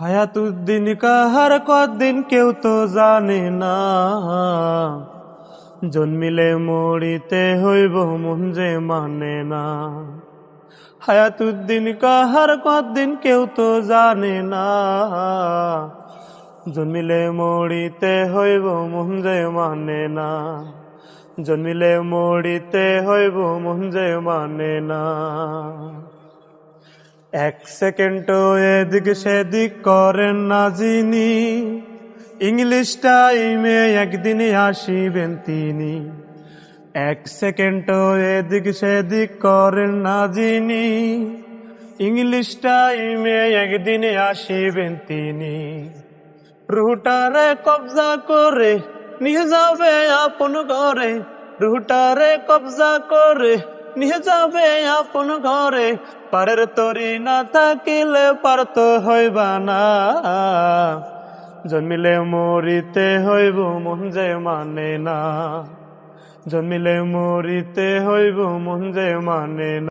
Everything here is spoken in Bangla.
হায়াতুদ্দিন কাহার কদিন কেউ তো জানে না। জন্মিলে মরিতে হইব মন যে মানে না। হায়াতুদ্দিন কাহার কদিন কেউ তো জানে না। জন্মিলে মরিতে হইব মন যে মানে না। জন্মিলে মরিতে হইব মন যে মানে না। এক সেকেন্ড এদিক সেদিক করেন না যিনি। ইংলিশ টাইমে একদিন আসিবেন তিনি। এক সেকেন্ড এদিক সেদিক করেন না যিনি। ইংলিশ টাইমে একদিন আসিবেন তিনি। রুটারে কবজা করে নিয়ে যাবে আপন ঘরে। রুটারে কবজা করে নিয়ে যাবে আপন ঘরে। পারের তরি না থাকিলে পারত হইবা না। জন্মিলে মরিতে হইব মন যে মানে না। জন্মিলে মরিতে হইব মন যে মানে না।